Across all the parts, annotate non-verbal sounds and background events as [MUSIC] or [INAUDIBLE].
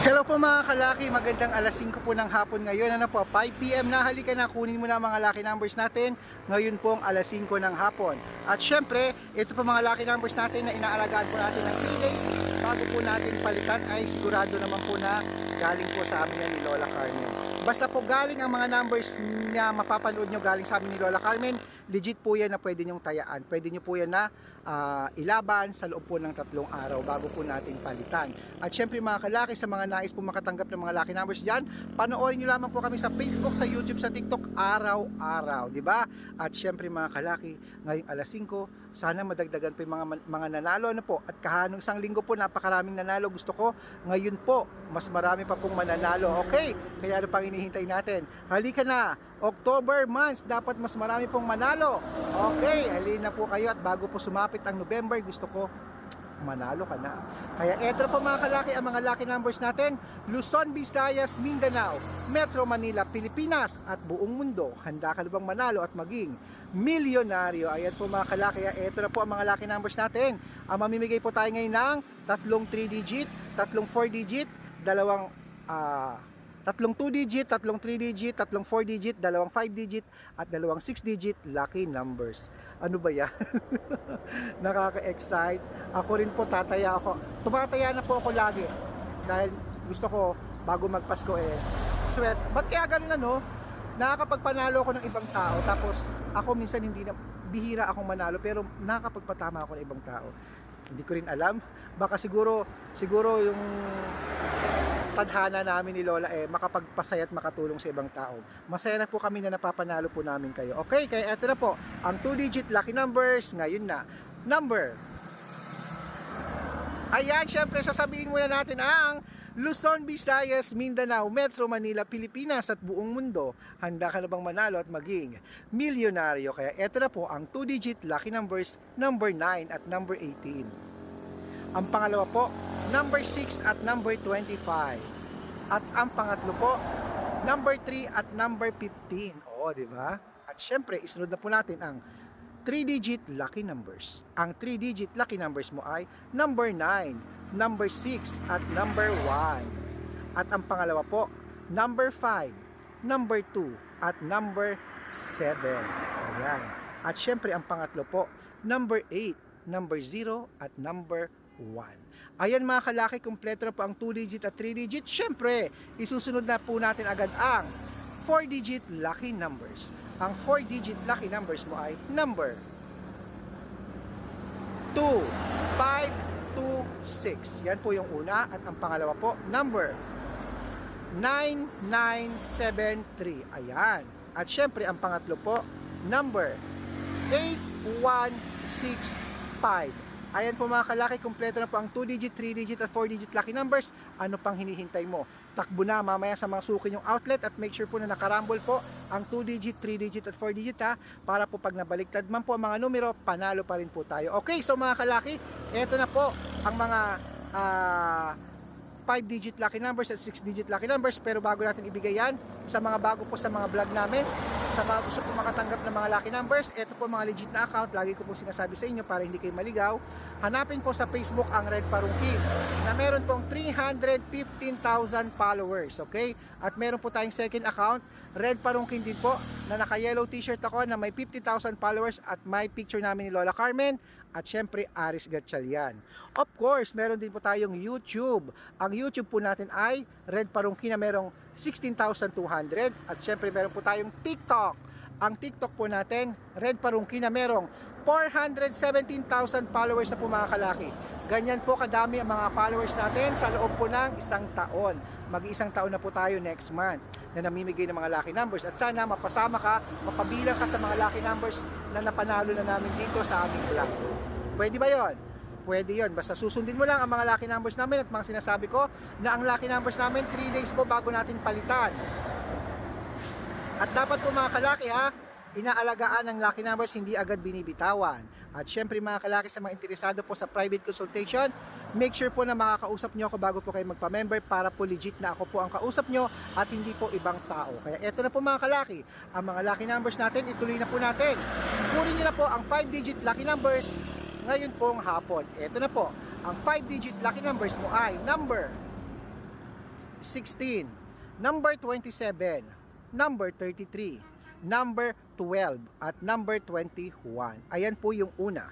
Hello po mga kalaki, magandang alas 5 po ng hapon ngayon. Ano po, 5pm na, halika na, kunin mo na mga lucky numbers natin. Ngayon pong alas 5 ng hapon. At syempre, ito po mga lucky numbers natin na inaalagaan po natin ng 3 days. Bago po natin palitan ay sigurado naman po na galing po sa amin ni Lola Carmen. Basta po galing ang mga numbers na mapapanood nyo galing sa amin ni Lola Carmen, legit po yan na pwede nyong tayaan. Pwede nyo po yan na ah, ilaban sa loob po ng tatlong araw bago po natin palitan. At syempre mga kalaki, sa mga nais po makatanggap ng mga lucky numbers dyan, panoorin nyo lamang po kami sa Facebook, sa YouTube, sa TikTok, araw-araw, ba? At syempre mga kalaki, ngayong alas 5, sana madagdagan po yung mga, mga nanalo ano po. At kahanong isang linggo po, napakaraming nanalo. Gusto ko, ngayon po, mas marami pa pong mananalo. Okay, kaya ano pang hinihintay natin? Halika na, October months, dapat mas marami pong manalo. Okay, halina po kayo at bago po sumapit ang November, gusto ko manalo ka na. Kaya eto po mga kalaki ang mga lucky numbers natin. Luzon, Visayas, Mindanao, Metro Manila, Pilipinas at buong mundo. Handa ka bang manalo at maging milyonaryo? Ayan po mga kalaki. Eto na po ang mga lucky numbers natin. Ang mamimigay po tayo ngayon ng tatlong 3 digit, tatlong 4 digit, dalawang ah, tatlong 2 digit, tatlong 3 digit, tatlong 4 digit, dalawang 5 digit, at dalawang 6 digit lucky numbers. Ano ba yan? [LAUGHS] Nakaka-excite. Ako rin po tataya ako. Tumataya na po ako lagi. Dahil gusto ko, bago magpasko eh, sweat. Ba't kaya ganun ano? Nakakapagpanalo ako ng ibang tao. Tapos ako minsan hindi na, bihira akong manalo pero nakakapagpatama ako ng ibang tao. Hindi ko rin alam. Baka siguro, siguro yung tadhana namin ni Lola eh makapagpasaya at makatulong sa ibang tao. Masaya na po kami na napapanalo po namin kayo. Okay, kaya eto na po, ang 2-digit lucky numbers ngayon na. Number. Ayan, syempre sasabihin muna natin ang Luzon, Visayas, Mindanao, Metro Manila, Pilipinas at buong mundo. Handa ka na bang manalo at maging milyonaryo? Kaya eto na po ang 2-digit lucky numbers number 9 at number 18. Ang pangalawa po, number 6 at number 25. At ang pangatlo po, number 3 at number 15. Oo, di ba? At syempre, isunod na po natin ang 3-digit lucky numbers. Ang 3-digit lucky numbers mo ay number 9, number 6 at number 1. At ang pangalawa po, number 5, number 2 at number 7. Ayan. At syempre, ang pangatlo po, number 8, number 0 at number 1. Ayan mga kalaki, kumpleto na po ang 2-digit at 3-digit. Syempre, isusunod na po natin agad ang 4-digit lucky numbers. Ang 4-digit lucky numbers mo ay number 2, 5, 2, 6. Yan po yung una. At ang pangalawa po, number 9973. Ayan. At syempre, ang pangatlo po, number 8165. Ayan po mga kalaki, kumpleto na po ang 2-digit, 3-digit at 4-digit lucky numbers. Ano pang hinihintay mo? Takbo na mamaya sa mga suki yung outlet at make sure po na nakarambol po ang 2-digit, 3-digit at 4-digit ha para po pag nabaliktad man po ang mga numero, panalo pa rin po tayo. Okay, so mga kalaki, eto na po ang mga ah 5-digit lucky numbers at 6-digit lucky numbers. Pero bago natin ibigay yan sa mga bago po sa mga vlog namin sa mga gusto po makatanggap ng mga lucky numbers ito po mga legit na account. Lagi ko po sinasabi sa inyo para hindi kayo maligaw. Hanapin po sa Facebook ang Red Parungkin na meron pong 315,000 followers okay? At meron po tayong second account Red Parungkin din po na naka yellow t-shirt ako na may 50,000 followers at may picture namin ni Lola Carmen at syempre Aris Gatchalian. Of course, meron din po tayong YouTube. Ang YouTube po natin ay Red Parungkin na merong 16,200 at syempre meron po tayong TikTok. Ang TikTok po natin, Red Parungkin na merong 417,000 followers na po mga kalaki. Ganyan po kadami ang mga followers natin sa loob po ng isang taon. Mag-isang taon na po tayo next month na namimigay ng mga lucky numbers at sana mapasama ka, mapabilang ka sa mga lucky numbers na napanalo na namin dito sa aming vlog. Pwede ba yon? Pwede yon. Basta susundin mo lang ang mga lucky numbers namin at mga sinasabi ko na ang lucky numbers namin 3 days po bago natin palitan. At dapat po mga kalaki ha, inaalagaan ng lucky numbers, hindi agad binibitawan. At syempre mga kalaki sa mga interesado po sa private consultation, make sure po na makakausap nyo ako bago po kayo magpa-member para po legit na ako po ang kausap nyo at hindi po ibang tao. Kaya eto na po mga kalaki, ang mga lucky numbers natin, ituloy na po natin. Kunin nyo na po ang 5-digit lucky numbers ngayon pong hapon. Eto na po, ang 5-digit lucky numbers mo ay number 16, number 27, number 33, number 12, at number 21. Ayan po yung una.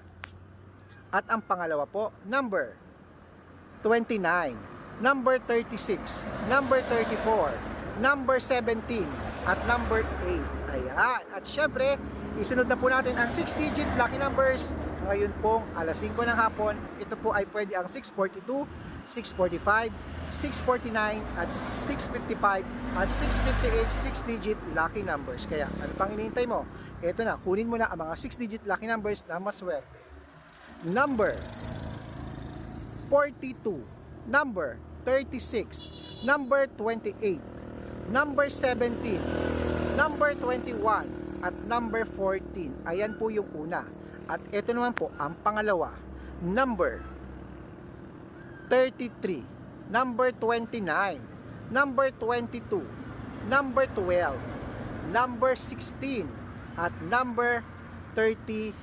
At ang pangalawa po, number 29, number 36, number 34, number 17, at number 8. Ayan. At syempre, isunod na po natin ang 6-digit lucky numbers. Ngayon pong alas 5 ng hapon, ito po ay pwede ang 642, 645, 649, at 655, at 658 6-digit lucky numbers. Kaya, ano pang hinihintay mo? Ito na, kunin mo na ang mga 6-digit lucky numbers na maswerte. Number 42, number 36, number 28, number 17, number 21, at number 14. Ayan po yung una. At ito naman po ang pangalawa. Number 33, number 29, number 22, number 12, number 16, at number 37.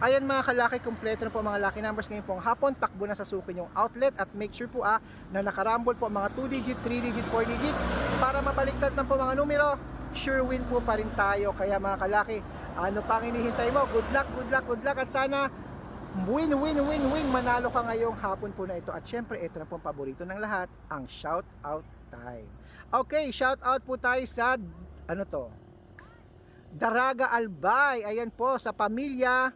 Ayan mga kalaki, kompleto na po mga lucky numbers ngayon pong hapon. Takbo na sa sukin yung outlet at make sure po ah, na nakarambol po mga 2 digit, 3 digit, 4 digit para mabaliktad man po mga numero. Sure win po pa rin tayo. Kaya mga kalaki, ano pang hinihintay mo? Good luck, good luck, good luck at sana win, win, win, win. Manalo ka ngayong hapon po na ito. At syempre, ito na po ang paborito ng lahat, ang shout out time. Okay, shout out po tayo sa, ano to? Daraga Albay. Ayan po, sa pamilya,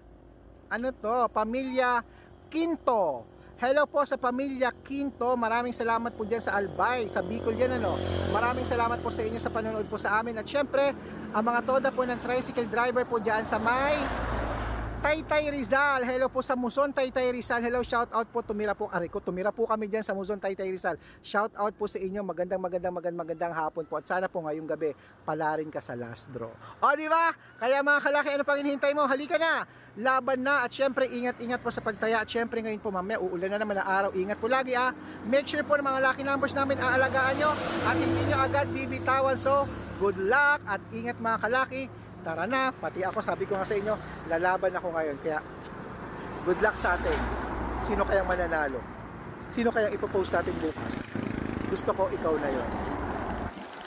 ano to, pamilya Quinto. Hello po sa pamilya Quinto. Maraming salamat po dyan sa Albay, sa Bicol yan ano. Maraming salamat po sa inyo sa panonood po sa amin. At syempre, ang mga toda po ng tricycle driver po dyan sa may Taytay Rizal. Hello po sa Muson Taytay Rizal. Hello, shout out po. Tumira po, ari tumira po kami diyan sa Muson Taytay Rizal. Shout out po sa inyo. Magandang magandang magandang magandang hapon po. At sana po ngayong gabi pala rin ka sa last draw. O, di ba? Kaya mga kalaki, ano pang hinihintay mo? Halika na. Laban na. At syempre, ingat-ingat po sa pagtaya. At syempre, ngayon po mamaya, uulan na naman ang araw. Ingat po lagi ah. Make sure po na mga lucky numbers namin aalagaan nyo. At hindi nyo agad bibitawan. So, good luck at ingat mga kalaki tara na, pati ako sabi ko nga sa inyo, lalaban ako ngayon. Kaya, good luck sa atin. Sino kayang mananalo? Sino kayang ipopost natin bukas? Gusto ko ikaw na yon.